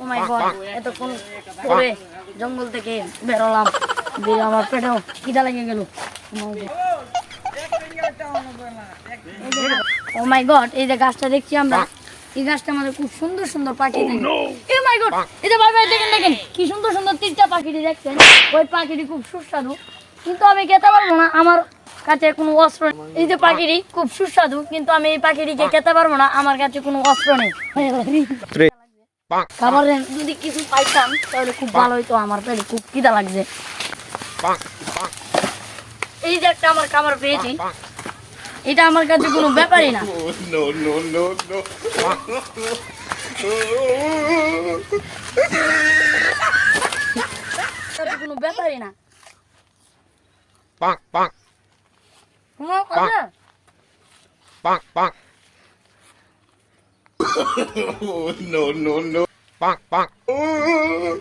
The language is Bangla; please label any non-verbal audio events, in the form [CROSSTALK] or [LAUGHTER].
ও মাই গড এতক্ষণ পরে জঙ্গল থেকে বেরোলাম দিয়ে আমার পেটেও খিদা লেগে গেল। ও মাই গড এই যে গাছটা দেখছি আমরা এই গাছটা আমাদের খুব সুন্দর সুন্দর পাখি ও মাই গড এই যে ভাই ভাই দেখেন দেখেন কি সুন্দর সুন্দর তিনটা পাখিটি দেখছেন। ওই পাখিটি খুব সুস্বাদু কিন্তু আমি খেতে পারব না আমার কাছে কোনো অস্ত্র নেই। এই যে পাখিটি খুব সুস্বাদু কিন্তু আমি এই পাখিটিকে খেতে পারব না আমার কাছে কোনো অস্ত্র নেই। খাবারের যদি কিছু পাইতাম তাহলে খুব ভালো হইতো আমার পেটে খুব খিদা লাগছে। এই যে একটা আমার খাবার পেয়েছি। এটা আমার কাছে কোনো ব্যাপারই না। কোনো ব্যাপারই না। কথা? bonk, bonk, Oh, [LAUGHS] no, no, no. bonk, bonk. Oh.